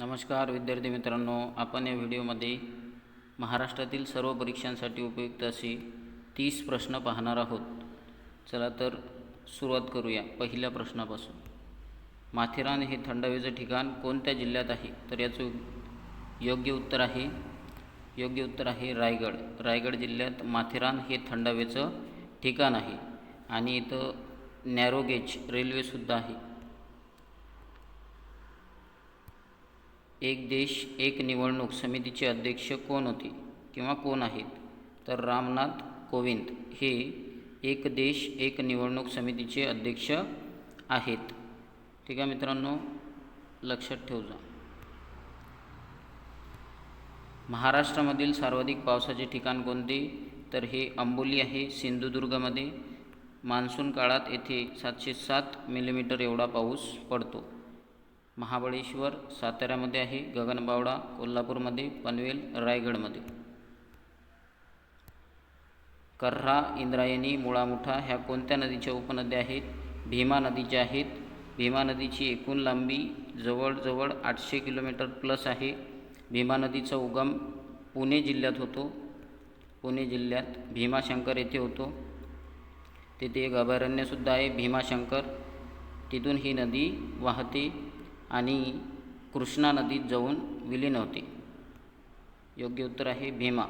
नमस्कार विद्यार्थी मित्रांनो. आपण या व्हिडिओमध्ये महाराष्ट्रातील सर्व परीक्षांसाठी उपयुक्त असे तीस प्रश्न पाहणार आहोत. चला तर सुरुवात करूया पहिल्या प्रश्नापासून. माथेरान हे थंड हवेचं ठिकाण कोणत्या जिल्ह्यात आहे? तर याचं योग्य उत्तर आहे योग्य उत्तर आहे रायगड. रायगड जिल्ह्यात माथेरान हे थंड हवेचं ठिकाण आहे. आणि इथं नॅरोगेज रेल्वेसुद्धा आहे. एक देश एक निवडणूक समितीचे अध्यक्ष कोण होते किंवा कोण आहेत? तर रामनाथ कोविंद हे एक देश एक निवडणूक समितीचे अध्यक्ष आहेत. ठीक आहे मित्रांनो लक्षात ठेवू जा महाराष्ट्रामधील सर्वाधिक पावसाचे ठिकाण कोणते? तर हे अंबोली आहे सिंधुदुर्गमध्ये. मान्सून काळात येथे सातशे सात मिलीमीटर एवढा पाऊस पडतो. महाबळेश्वर साताऱ्यामध्ये आहे गगनबावडा कोल्हापूरमध्ये पनवेल रायगडमध्ये. कर्हा इंद्रायणी मुळामुठा ह्या कोणत्या नदीच्या उपनद्या आहेत? भीमा नदीच्या आहेत भीमा नदीची एकूण लांबी जवळजवळ आठशे किलोमीटर प्लस आहे. भीमा नदीचा उगम पुणे जिल्ह्यात होतो. पुणे जिल्ह्यात भीमाशंकर येथे होतो. तिथे एक अभयारण्यसुद्धा आहे भीमाशंकर. तिथून ही नदी वाहते. आणि कृष्णा नदीत जाऊन विलीन होते. योग्य उत्तर आहे भीमा.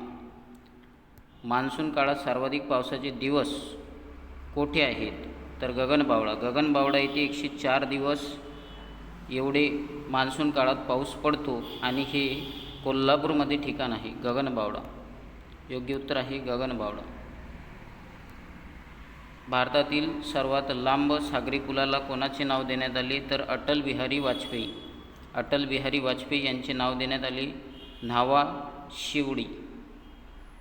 मान्सून काळात सर्वाधिक पावसाचे दिवस कोठे आहेत? तर गगनबावडा. गगनबावडा येथे एकशे चार दिवस एवढे मान्सून काळात पाऊस पडतो आणि हे कोल्हापूरमध्ये ठिकाण आहे गगनबावडा. योग्य उत्तर आहे गगनबावडा. भारतातील सर्वात लांब सागरी पुलाला कोणाचे नाव देण्यात आले तर अटल बिहारी वाजपेयी. अटल बिहारी वाजपेयी यांचे नाव देण्यात आले न्हावा शिवडी.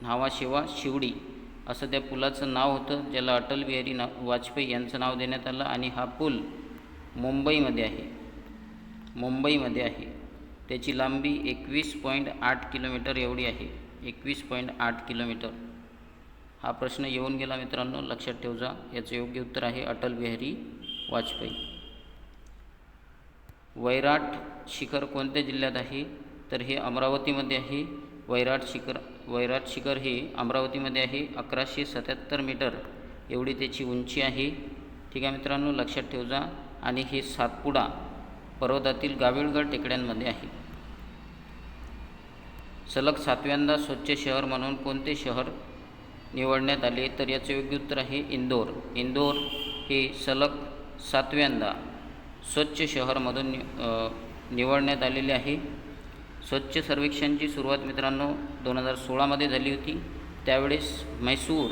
न्हावा शिवा शिवडी असं त्या पुलाचं नाव होतं ज्याला अटल बिहारी ना वाजपेयी यांचं नाव देण्यात आलं आणि हा पूल मुंबईमध्ये आहे. मुंबईमध्ये आहे. त्याची लांबी एकवीस पॉईंट आठ किलोमीटर एवढी आहे. एकवीस पॉईंट आठ किलोमीटर. हा प्रश्न येऊन गेला मित्रांनो. लक्षात ठेवजा. याचं योग्य उत्तर आहे अटल बिहारी वाजपेयी. वैराट शिखर कोणत्या जिल्ह्यात आहे? तर हे अमरावतीमध्ये आहे. वैराट शिखर वैराट शिखर हे अमरावतीमध्ये आहे. अकराशे सत्याहत्तर मीटर एवढी त्याची उंची आहे. ठीक आहे मित्रांनो लक्षात ठेवजा. आणि हे सातपुडा पर्वतातील गाविळगड टेकड्यांमध्ये आहे. सलग सातव्यांदा स्वच्छ शहर म्हणून कोणते शहर निवडण्यात आले तर याचं योग्य उत्तर आहे इंदोर. इंदोर हे सलग सातव्यांदा स्वच्छ शहरमधून नि निवडण्यात आलेले आहे. स्वच्छ सर्वेक्षणची सुरुवात मित्रांनो दोन हजार सोळामध्ये झाली होती. त्यावेळेस म्हैसूर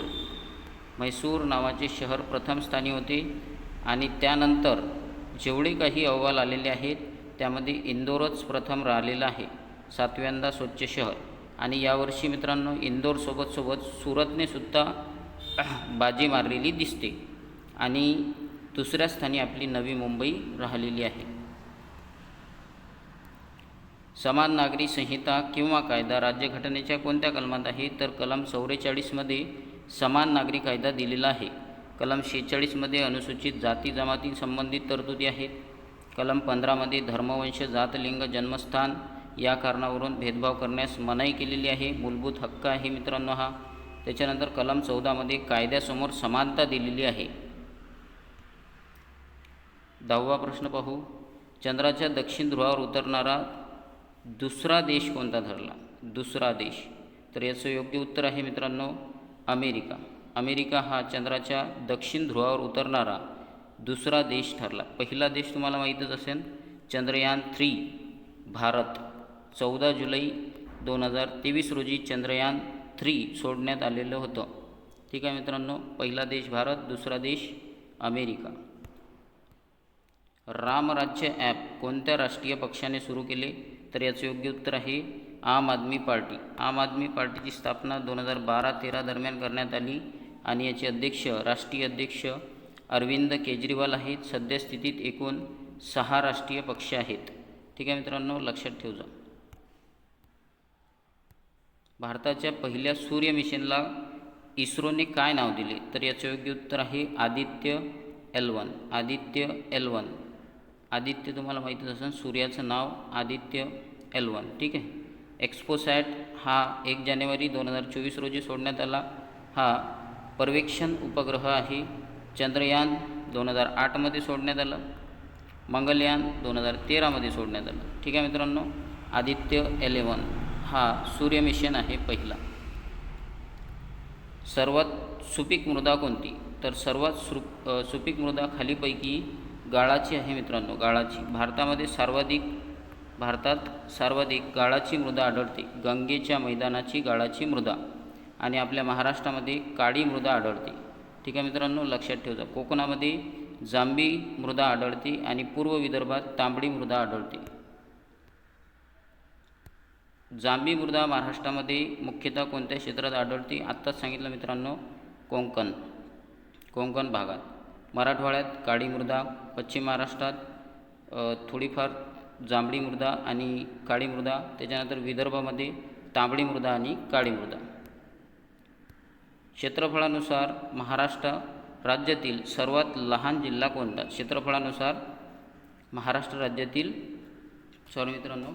म्हैसूर नावाचे शहर प्रथम स्थानी होते आणि त्यानंतर जेवढे काही अहवाल आलेले आहेत त्यामध्ये इंदोरच प्रथम राहिलेलं आहे. सातव्यांदा स्वच्छ शहर. आणि यावर्षी मित्रांनो इंदोरसोबत सोबत सुरतने सुद्धा बाजी मारलेली दिसते. आणि दुसऱ्या स्थानी आपली नवी मुंबई राहिलेली आहे. समान नागरी संहिता किंवा कायदा राज्यघटनेच्या कोणत्या कलमात आहे? तर कलम चौवेचाळीसमध्ये समान नागरी कायदा दिलेला आहे. कलम शेहेचाळीसमध्ये अनुसूचित जाती जमाती संबंधित तरतुदी आहेत. कलम पंधरामध्ये धर्मवंश जात लिंग जन्मस्थान या कारणावरून भेदभाव करण्यास मनाई केलेली आहे. मूलभूत हक्क आहे मित्रांनो हा. त्याच्यानंतर कलम चौदामध्ये कायद्यासमोर समानता दिलेली आहे. दहावा प्रश्न पाहू. चंद्राच्या दक्षिण ध्रुवावर उतरणारा दुसरा देश कोणता ठरला? दुसरा देश. तर याचं योग्य उत्तर आहे मित्रांनो अमेरिका. अमेरिका हा चंद्राच्या दक्षिण ध्रुवावर उतरणारा दुसरा देश ठरला. पहिला देश तुम्हाला माहीतच असेल चंद्रयान थ्री भारत. चौदा जुलै दोन हजार तेवीस रोजी चंद्रयान थ्री सोडण्यात आलेलं होतं. ठीक आहे मित्रांनो पहिला देश भारत दुसरा देश अमेरिका. रामराज्य ॲप कोणत्या राष्ट्रीय पक्षाने सुरू केले? तर याचं योग्य उत्तर आहे आम आदमी पार्टी. आम आदमी पार्टीची स्थापना दोन हजार बारा तेरा दरम्यान करण्यात आली आणि याचे अध्यक्ष राष्ट्रीय अध्यक्ष अरविंद केजरीवाल आहेत. सद्यस्थितीत एकूण सहा राष्ट्रीय पक्ष आहेत. ठीक आहे मित्रांनो लक्षात ठेवजा. भारताच्या पहिल्या सूर्य मिशनला इस्रोने काय नाव दिले? तर याचं योग्य उत्तर आहे Aditya L one. Aditya L one. Aditya तुम्हाला माहितीच असेल सूर्याचं नाव आदित्य एल वन. ठीक आहे? एक्सपोसॅट हा एक जानेवारी दोन हजार चोवीस रोजी सोडण्यात आला. हा पर्यवेक्षण उपग्रह आहे. चंद्रयान दोन हजार आठमध्ये सोडण्यात आलं. मंगलयान दोन हजार तेरामध्ये सोडण्यात आलं. ठीक आहे मित्रांनो? आदित्य एलेवन हा सूर्य मिशन आहे पहिला. सर्वात सुपीक मृदा कोणती? तर सर्वात सु सुपीक मृदा खालीपैकी गाळाची आहे मित्रांनो गाळाची. भारतामध्ये सर्वाधिक भारतात सर्वाधिक गाळाची मृदा आढळते. गंगेच्या मैदानाची गाळाची मृदा. आणि आपल्या महाराष्ट्रामध्ये काळी मृदा आढळते. ठीक आहे मित्रांनो लक्षात ठेवतात कोकणामध्ये जांभी मृदा आढळते आणि पूर्व विदर्भात तांबडी मृदा आढळते. जांभी मृदा महाराष्ट्रामध्ये मुख्यतः कोणत्या क्षेत्रात आढळते? आत्ताच सांगितलं मित्रांनो कोंकण. कोंकण भागात. मराठवाड्यात काळी मृदा पश्चिम महाराष्ट्रात थोडीफार जांभळी मृदा आणि काळी मृदा त्याच्यानंतर विदर्भामध्ये तांबडी मृदा आणि काळी मृदा क्षेत्रफळानुसार महाराष्ट्र राज्यातील सर्वात लहान जिल्हा कोणता? क्षेत्रफळानुसार महाराष्ट्र राज्यातील सॉरी मित्रांनो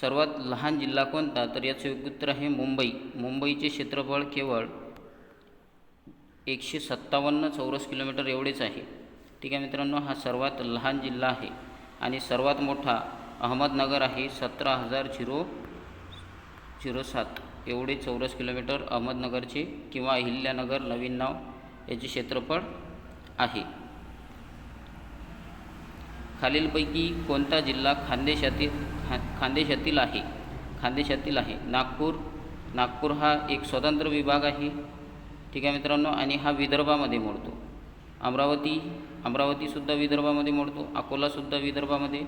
सर्वात लहान जिल्हा कोणता? तर याचं योग्य उत्तर आहे मुंबई. मुंबईचे क्षेत्रफळ केवळ एकशे सत्तावन्न चौरस किलोमीटर एवढेच आहे. ठीक आहे मित्रांनो हा सर्वात लहान जिल्हा आहे आणि सर्वात मोठा अहमदनगर आहे सतरा हजार झिरो झिरो सात. एवढे चौरस किलोमीटर अहमदनगरचे किंवा अहिल्यानगर नवीन नाव याचे क्षेत्रफळ आहे. खालीलपैकी कोणता जिल्हा खानदेशातील खा खानदेशातील आहे. खानदेशातील आहे. नागपूर नागपूर हा एक स्वतंत्र विभाग आहे. ठीक आहे मित्रांनो? आणि हा विदर्भामध्ये मोडतो. अमरावती अमरावतीसुद्धा विदर्भामध्ये मोडतो. अकोलासुद्धा विदर्भामध्ये.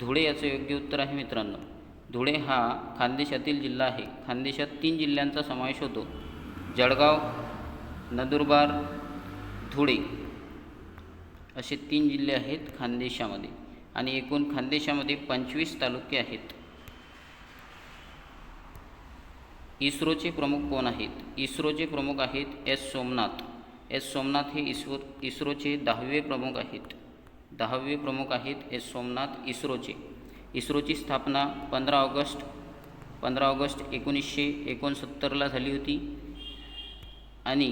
धुळे याचं योग्य उत्तर आहे मित्रांनो. धुळे हा खानदेशातील जिल्हा आहे. खानदेशात तीन जिल्ह्यांचा समावेश होतो. जळगाव नंदुरबार धुळे असे तीन जिल्हे आहेत खानदेशामध्ये. आणि एकूण खानदेशामध्ये पंचवीस तालुके आहेत. इस्रोचे प्रमुख कोण आहेत? इस्रोचे प्रमुख आहेत एस सोमनाथ. एस सोमनाथ हे इस्रो इस्रोचे दहावे प्रमुख आहेत. दहावे प्रमुख आहेत एस सोमनाथ इस्रोचे. इस्रोची स्थापना पंधरा ऑगस्ट पंधरा ऑगस्ट एकोणीसशे एकोणसत्तरला झाली होती आणि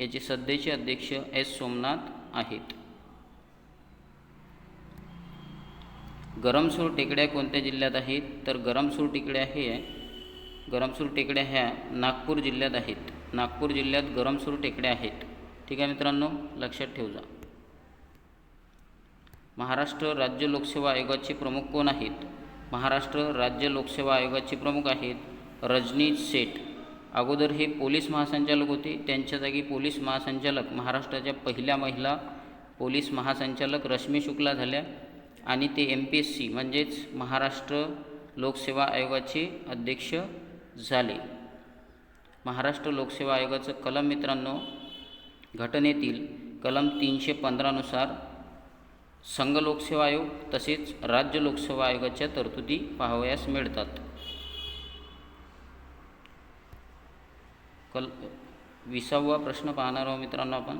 याचे सध्याचे अध्यक्ष एस सोमनाथ आहेत. गरमसूर टेकड्या कोणत्या जिल्ह्यात आहेत? तर गरमसूर टेकड्या हे गरमसूर टेकड्या ह्या नागपूर जिल्ह्यात आहेत. नागपूर जिल्ह्यात गरमसूर टेकड्या आहेत. ठीक आहे मित्रांनो लक्षात ठेवजा. महाराष्ट्र राज्य लोकसेवा आयोगाचे प्रमुख कोण आहेत? महाराष्ट्र राज्य लोकसेवा आयोगाचे प्रमुख आहेत रजनीश सेठ. अगोदर हे पोलीस महासंचालक होते. त्यांच्या जागी पोलीस महासंचालक महाराष्ट्राच्या पहिल्या महिला पोलीस महासंचालक रश्मी शुक्ला झाल्या. आणि ते एम पी एस सी म्हणजेच महाराष्ट्र लोकसेवा आयोगाचे अध्यक्ष झाले. महाराष्ट्र लोकसेवा आयोगाचं कलम मित्रांनो घटनेतील कलम तीनशे पंधरानुसार संघ लोकसेवा आयोग तसेच राज्य लोकसेवा आयोगाच्या तरतुदी पाहावयास मिळतात. कल विसावा प्रश्न पाहणार आहोत मित्रांनो आपण.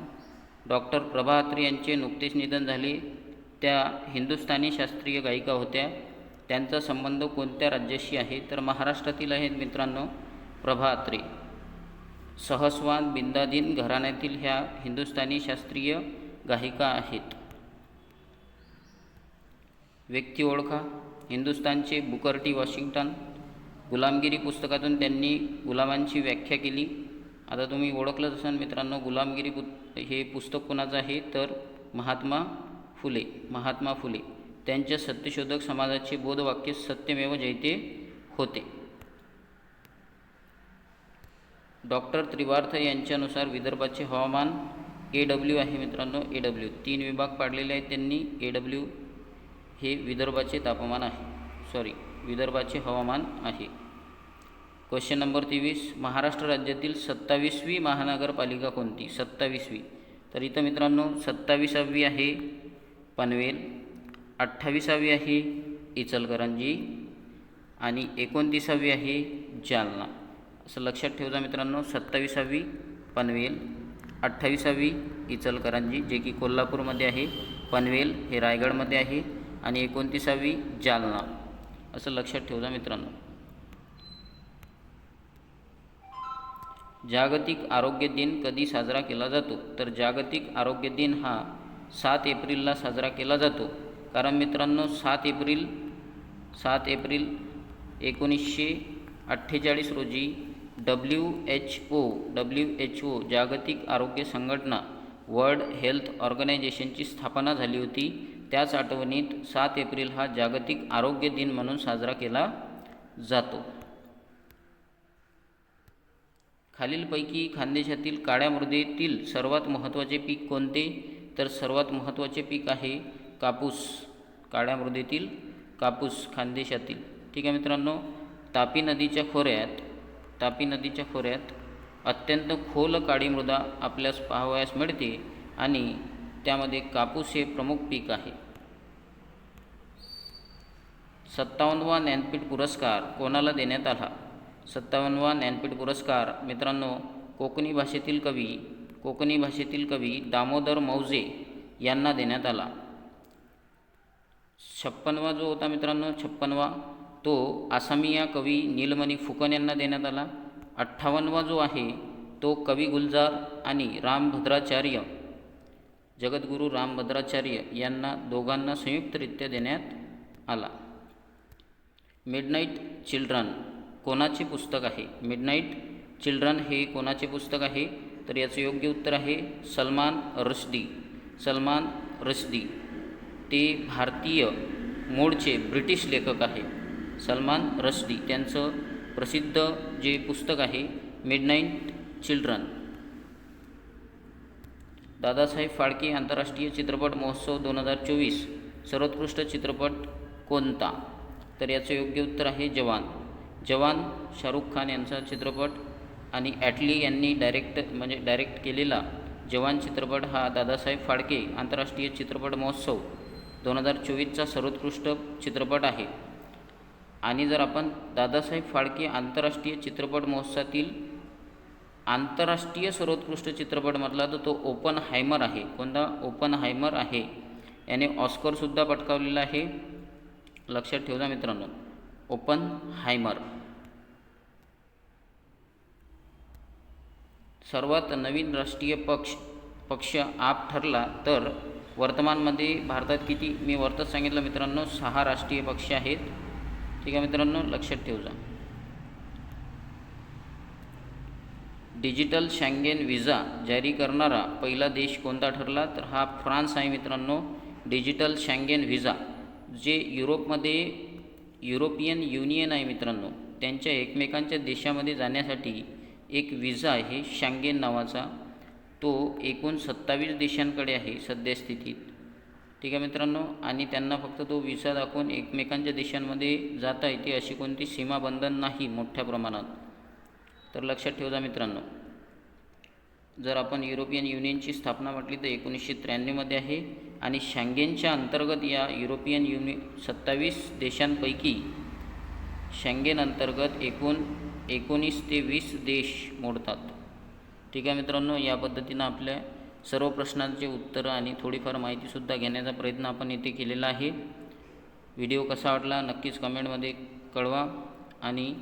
डॉक्टर प्रभात्री यांचे नुकतेच निधन झाले. त्या हिंदुस्थानी शास्त्रीय गायिका होत्या. त्यांचा संबंध कोणत्या राज्याशी आहे? तर महाराष्ट्रातील आहेत मित्रांनो प्रभा अत्रे सहस्वान बिंदादीन घराण्यातील ह्या हिंदुस्थानी शास्त्रीय गायिका आहेत. व्यक्ती ओळखा. हिंदुस्थानचे बुकर्टी वॉशिंग्टन. गुलामगिरी पुस्तकातून त्यांनी गुलामांची व्याख्या केली. आता तुम्ही ओळखलंच असाल मित्रांनो गुलामगिरी पु हे पुस्तक कोणाचं आहे? तर महात्मा फुले महात्मा फुले त्यांच्या सत्यशोधक समाजाचे बोधवाक्य सत्यमेव जयते होते. डॉक्टर त्रिवार्थ यांच्यानुसार विदर्भाचे हवामान ए डब्ल्यू आहे मित्रांनो ए डब्ल्यू तीन विभाग पाडलेले आहेत त्यांनी. ए डब्ल्यू हे विदर्भाचे तापमान आहे. सॉरी विदर्भाचे हवामान आहे. क्वेश्चन नंबर तेवीस. महाराष्ट्र राज्यातील सत्तावीसवी महानगरपालिका कोणती? सत्तावीसवी. तर इथं मित्रांनो सत्तावीसावी आहे. पनवेल अठ्ठावीसावी आहे इचलकरंजी आणि एकोणतीसावी आहे जालना. असं लक्षात ठेवजा मित्रांनो सत्तावीसावी पनवेल अठ्ठावीसावी इचलकरंजी जे की कोल्हापूरमध्ये आहे पनवेल हे रायगडमध्ये आहे आणि एकोणतीसावी जालना. असं लक्षात ठेवजा मित्रांनो. जागतिक आरोग्य दिन कधी साजरा केला जातो? तर जागतिक आरोग्य दिन हा सात एप्रिलला साजरा केला जातो. कारण मित्रांनो सात एप्रिल सात एप्रिल एकोणीसशे अठ्ठेचाळीस रोजी W H O W H O जागतिक आरोग्य संघटना वर्ल्ड हेल्थ ऑर्गनायझेशनची स्थापना झाली होती. त्याच आठवणीत सात एप्रिल हा जागतिक आरोग्य दिन म्हणून साजरा केला जातो. खालीलपैकी खानदेशातील काळ्या मृदेतील सर्वात महत्त्वाचे पीक कोणते? तर सर्वात महत्त्वाचे पीक आहे कापूस काळ्या मृदेतील कापूस खानदेशातील. ठीक आहे मित्रांनो तापी नदीच्या खोऱ्यात तापी नदीच्या खोऱ्यात अत्यंत खोल काळी मृदा आपल्यास पाहावयास मिळते आणि त्यामध्ये कापूस हे प्रमुख पीक आहे. सत्तावन्नवा ज्ञानपीठ पुरस्कार कोणाला देण्यात आला? सत्तावन्नवा ज्ञानपीठ पुरस्कार मित्रांनो कोकणी भाषेतील कवी कोकणी भाषेतील कवी दामोदर मौजे यांना देण्यात आला. छप्पनवा जो होता मित्रांनो छप्पनवा तो आसामिया कवी नीलमणी फुकन यांना देण्यात आला. अठ्ठावन्नवा जो आहे तो कवी गुलजार आणि रामभद्राचार्य जगद्गुरू रामभद्राचार्य यांना दोघांना संयुक्तरित्या देण्यात आला. मिडनाईट चिल्ड्रन कोणाचे पुस्तक आहे? मिडनाईट चिल्ड्रन हे कोणाचे पुस्तक आहे? तर याचं योग्य उत्तर आहे सलमान रश्दी. सलमान रश्दी. ते भारतीय मूळचे ब्रिटिश लेखक आहे. सलमान रश्दी. त्यांचं प्रसिद्ध जे पुस्तक आहे मिडनाईट चिल्ड्रन दादासाहेब फाळके आंतरराष्ट्रीय चित्रपट महोत्सव दोन हजार चोवीस. सर्वोत्कृष्ट चित्रपट कोणता? तर याचं योग्य उत्तर आहे जवान. जवान शाहरुख खान यांचा चित्रपट आणि ॲटली यांनी डायरेक्ट म्हणजे डायरेक्ट केलेला जवान चित्रपट हा दादासाहेब फाळके आंतरराष्ट्रीय चित्रपट महोत्सव दोन हजार चोवीसचा सर्वोत्कृष्ट चित्रपट आहे. आणि जर आपण दादासाहेब फाळके आंतरराष्ट्रीय चित्रपट महोत्सवातील आंतरराष्ट्रीय सर्वोत्कृष्ट चित्रपट म्हटला तर तो ओपन हायमर आहे. कोणता? ओपन हायमर आहे. याने ऑस्करसुद्धा पटकावलेला आहे. लक्षात ठेवजा मित्रांनो. ओपन हायमर सर्वात नवीन राष्ट्रीय पक्ष पक्ष आप ठरला तर वर्तमानमध्ये भारतात किती मी वरतच सांगितलं मित्रांनो सहा राष्ट्रीय पक्ष आहेत. ठीक आहे मित्रांनो लक्षात ठेवजा डिजिटल शँगेन व्हिजा जारी करणारा पहिला देश कोणता ठरला? तर हा फ्रान्स आहे मित्रांनो. डिजिटल शँगेन व्हिजा जे युरोपमध्ये युरोपियन युनियन आहे मित्रांनो. त्यांच्या एकमेकांच्या देशामध्ये जाण्यासाठी एक विजा आहे शांगेन नावाचा. तो एकूण सत्तावीस देशांकडे आहे सद्यस्थितीत. ठीक आहे मित्रांनो? आणि त्यांना फक्त तो विसा दाखवून एकमेकांच्या देशांमध्ये जाता येते अशी कोणती सीमाबंधन नाही मोठ्या प्रमाणात. तर लक्षात ठेवजा मित्रांनो. जर आपण युरोपियन युनियनची स्थापना म्हटली तर एकोणीसशे त्र्याण्णवमध्ये आहे आणि शँगेनच्या अंतर्गत या युरोपियन युनि सत्तावीस देशांपैकी शँगेन अंतर्गत एकूण एकोणीस ते वीस देश मोडतात. ठीक आहे मित्रांनो या पद्धतीनं आपल्या सर्व प्रश्नांचे उत्तरं आणि थोडीफार माहितीसुद्धा घेण्याचा प्रयत्न आपण इथे केलेला आहे. व्हिडिओ कसा वाटला नक्कीच कमेंटमध्ये कळवा आणि